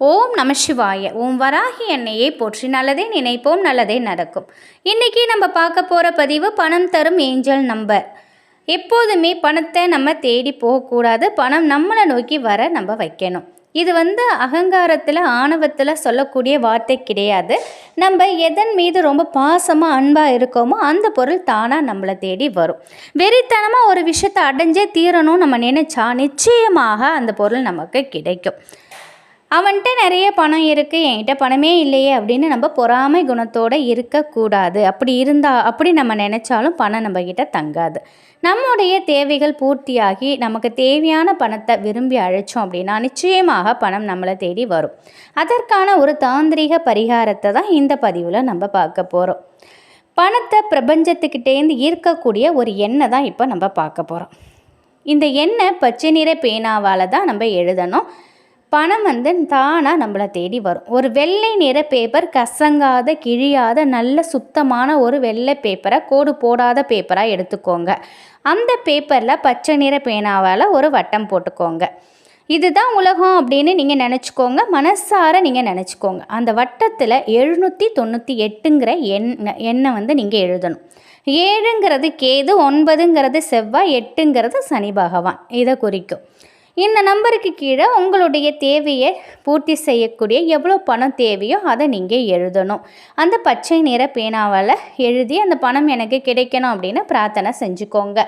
ஓம் நம சிவாய. ஓம் வராகி எண்ணெயை போற்றி நல்லதே நினைப்போம் நல்லதே நடக்கும். இன்றைக்கி நம்ம பார்க்க போகிற பதிவு பணம் தரும் ஏஞ்சல் நம்பர். எப்போதுமே பணத்தை நம்ம தேடி போகக்கூடாது பணம் நம்மளை நோக்கி வர நம்ம வைக்கணும். இது வந்து அகங்காரத்தில் ஆணவத்தில் சொல்லக்கூடிய வார்த்தை கிடையாது. நம்ம எதன் மீது ரொம்ப பாசமாக அன்பாக இருக்கோமோ அந்த பொருள் தானாக நம்மளை தேடி வரும். வெறித்தனமாக ஒரு விஷயத்தை அடைஞ்சே தீரணும் நம்ம நினைச்சா நிச்சயமாக அந்த பொருள் நமக்கு கிடைக்கும். அவன்கிட்ட நிறைய பணம் இருக்குது என்கிட்ட பணமே இல்லையே அப்படின்னு நம்ம பொறாமை குணத்தோடு இருக்கக்கூடாது. அப்படி இருந்தால் அப்படி நம்ம நினச்சாலும் பணம் நம்மக்கிட்ட தங்காது. நம்முடைய தேவைகள் பூர்த்தியாகி நமக்கு தேவையான பணத்தை விரும்பி அழைச்சோம் அப்படின்னா நிச்சயமாக பணம் நம்மளை தேடி வரும். அதற்கான ஒரு தாந்திரிக பரிகாரத்தை தான் இந்த பதிவில் நம்ம பார்க்க போகிறோம் பணத்தை பிரபஞ்சத்துக்கிட்டேருந்து ஈர்க்கக்கூடிய ஒரு எண்ணெய் தான் இப்போ நம்ம பார்க்க போகிறோம் இந்த எண்ணெய் பச்சை நிற பேனாவால் தான் நம்ம எழுதணும். பணம் வந்து தானாக நம்மளை தேடி வரும். ஒரு வெள்ளை நிற பேப்பர் கசங்காத கிழியாத நல்ல சுத்தமான ஒரு வெள்ளை பேப்பரை கோடு போடாத பேப்பராக எடுத்துக்கோங்க. அந்த பேப்பரில் பச்சை நிற பேனாவால் ஒரு வட்டம் போட்டுக்கோங்க. இதுதான் உலகம் அப்படின்னு நீங்கள் நினச்சிக்கோங்க. மனசார நீங்கள் நினச்சிக்கோங்க. அந்த வட்டத்தில் எழுநூற்றி தொண்ணூற்றி எட்டுங்கிற எண் எண்ணை வந்து நீங்கள் எழுதணும். ஏழுங்கிறது கேது ஒன்பதுங்கிறது செவ்வாய் எட்டுங்கிறது சனி பகவான். இதை குறிக்கும். இந்த நம்பருக்கு கீழே உங்களுடைய தேவையை பூர்த்தி செய்யக்கூடிய எவ்வளோ பணம் தேவையோ அதை நீங்கள் எழுதணும். அந்த பச்சை நிற பேனாவால் எழுதி அந்த பணம் எனக்கு கிடைக்கணும் அப்படின்னு பிரார்த்தனை செஞ்சுக்கோங்க.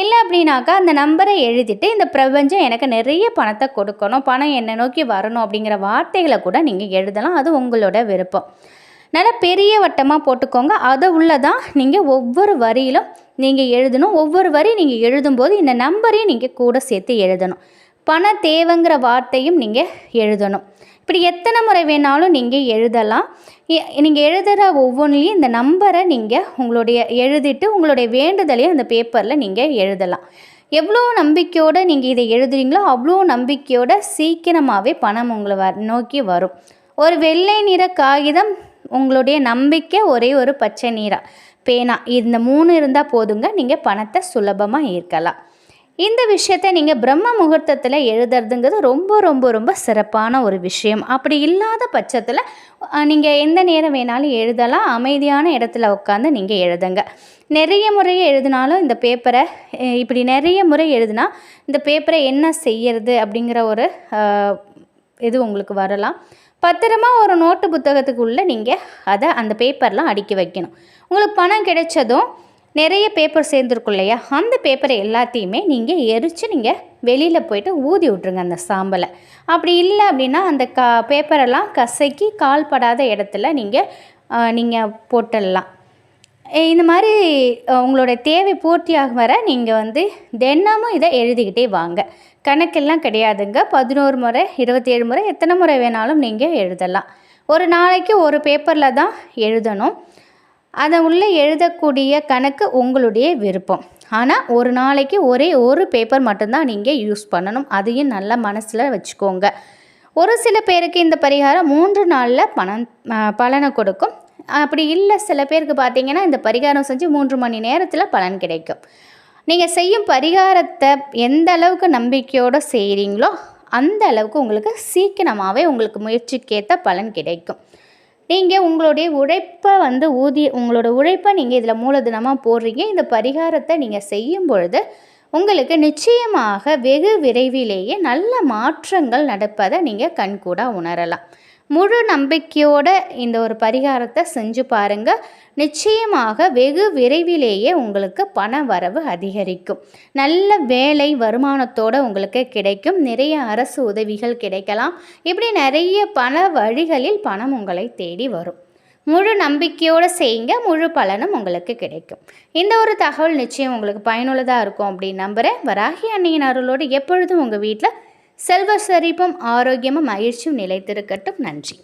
இல்லை அப்படின்னாக்கா அந்த நம்பரை எழுதிட்டு இந்த பிரபஞ்சம் எனக்கு நிறைய பணத்தை கொடுக்கணும். பணம் என்னை நோக்கி வரணும் அப்படிங்கிற வார்த்தைகளை கூட நீங்கள் எழுதலாம். அது உங்களோட விருப்பம். நல்லா பெரிய வட்டமாக போட்டுக்கோங்க. அதை உள்ளதான் நீங்கள் ஒவ்வொரு வரியிலும் நீங்கள் எழுதணும். ஒவ்வொரு வரி நீங்கள் எழுதும்போது இந்த நம்பரையும் நீங்கள் கூட சேர்த்து எழுதணும். பண தேவைங்கிற வார்த்தையும் நீங்கள் எழுதணும். இப்படி எத்தனை முறை வேணாலும் நீங்கள் எழுதலாம். நீங்கள் எழுதுகிற ஒவ்வொன்றிலையும் இந்த நம்பரை நீங்கள் உங்களுடைய எழுதிட்டு உங்களுடைய வேண்டுதலையும் அந்த பேப்பரில் நீங்கள் எழுதலாம். எவ்வளோ நம்பிக்கையோடு நீங்கள் இதை எழுதுறீங்களோ அவ்வளோ நம்பிக்கையோடு சீக்கிரமாகவே பணம் உங்களை வ நோக்கி வரும். ஒரு வெள்ளை நிற காகிதம் உங்களுடைய நம்பிக்கை ஒரே ஒரு பச்சை நீரா பேனா. இந்த மூணு இருந்தால் போதுங்க. நீங்கள் பணத்தை சுலபமாக ஈர்க்கலாம். இந்த விஷயத்தை நீங்கள் பிரம்ம முகூர்த்தத்தில் எழுதுறதுங்கிறது ரொம்ப ரொம்ப ரொம்ப சிறப்பான ஒரு விஷயம். அப்படி இல்லாத பட்சத்தில் நீங்கள் எந்த நேரம் வேணாலும் எழுதலாம். அமைதியான இடத்துல உட்காந்து நீங்கள் எழுதுங்க. நிறைய முறை எழுதினாலும் இந்த பேப்பரை இப்படி நிறைய முறை எழுதினா இந்த பேப்பரை என்ன செய்யறது அப்படிங்கிற ஒரு இது உங்களுக்கு வரலாம். பத்திரமா ஒரு நோட்டு புத்தகத்துக்குள்ளே நீங்கள் அதை அந்த பேப்பர்லாம் அடுக்கி வைக்கணும். உங்களுக்கு பணம் கிடைச்சதும் நிறைய பேப்பர் சேர்ந்துருக்கும் இல்லையா? அந்த பேப்பரை எல்லாத்தையுமே நீங்கள் எரித்து நீங்கள் வெளியில் போயிட்டு ஊதி விட்ருங்க அந்த சாம்பலை. அப்படி இல்லை அப்படின்னா அந்த க பேப்பரெல்லாம் கசக்கி கால் படாத இடத்துல நீங்கள் நீங்கள் போட்டுடலாம். இந்த மாதிரி உங்களோட தேவை பூர்த்தியாக வர நீங்கள் வந்து தினமும் இதை எழுதிக்கிட்டே வாங்க. கணக்கெல்லாம் கிடையாதுங்க. பதினோரு முறை இருபத்தேழு முறை எத்தனை முறை வேணாலும் நீங்கள் எழுதலாம். ஒரு நாளைக்கு ஒரு பேப்பரில் தான் எழுதணும். அதை உள்ளே எழுதக்கூடிய கணக்கு உங்களுடைய விருப்பம். ஆனால் ஒரு நாளைக்கு ஒரே ஒரு பேப்பர் மட்டும்தான் நீங்கள் யூஸ் பண்ணணும். அதையும் நல்லா மனசில் வச்சுக்கோங்க. ஒரு சில பேருக்கு இந்த பரிகாரம் மூன்று நாளில் பணம் பலனை கொடுக்கும். அப்படி இல்லை சில பேருக்கு பார்த்தீங்கன்னா இந்த பரிகாரம் செஞ்சு மூன்று மணி நேரத்தில் பலன் கிடைக்கும். நீங்கள் செய்யும் பரிகாரத்தை எந்த அளவுக்கு நம்பிக்கையோடு செய்கிறீங்களோ அந்த அளவுக்கு உங்களுக்கு சீக்கிரமாகவே உங்களுக்கு முயற்சிக்கேற்ற பலன் கிடைக்கும். நீங்கள் உங்களுடைய உழைப்பை வந்து ஊதிய உங்களோட உழைப்பை நீங்கள் இதில் மூலதனமாக போடுறீங்க. இந்த பரிகாரத்தை நீங்கள் செய்யும் பொழுது உங்களுக்கு நிச்சயமாக வெகு விரைவிலேயே நல்ல மாற்றங்கள் நடப்பதை நீங்கள் கண்கூடாக உணரலாம். முழு நம்பிக்கையோடு இந்த ஒரு பரிகாரத்தை செஞ்சு பாருங்கள் நிச்சயமாக வெகு விரைவிலேயே உங்களுக்கு பண வரவு அதிகரிக்கும். நல்ல வேலை வருமானத்தோடு உங்களுக்கு கிடைக்கும். நிறைய அரசு உதவிகள் கிடைக்கலாம். இப்படி நிறைய பல வழிகளில் பணம் உங்களை தேடி வரும். முழு நம்பிக்கையோடு செய்யுங்க. முழு பலனும் உங்களுக்கு கிடைக்கும். இந்த ஒரு தகவல் நிச்சயம் உங்களுக்கு பயனுள்ளதாக இருக்கும் அப்படின்னு நம்புகிறேன் வராகி அன்னையின் அருளோடு எப்பொழுதும் உங்கள் வீட்டில் செல்வ செழிப்பும் ஆரோக்கியமும் மகிழ்ச்சியும் நிலைத்திருக்கட்டும். நன்றி.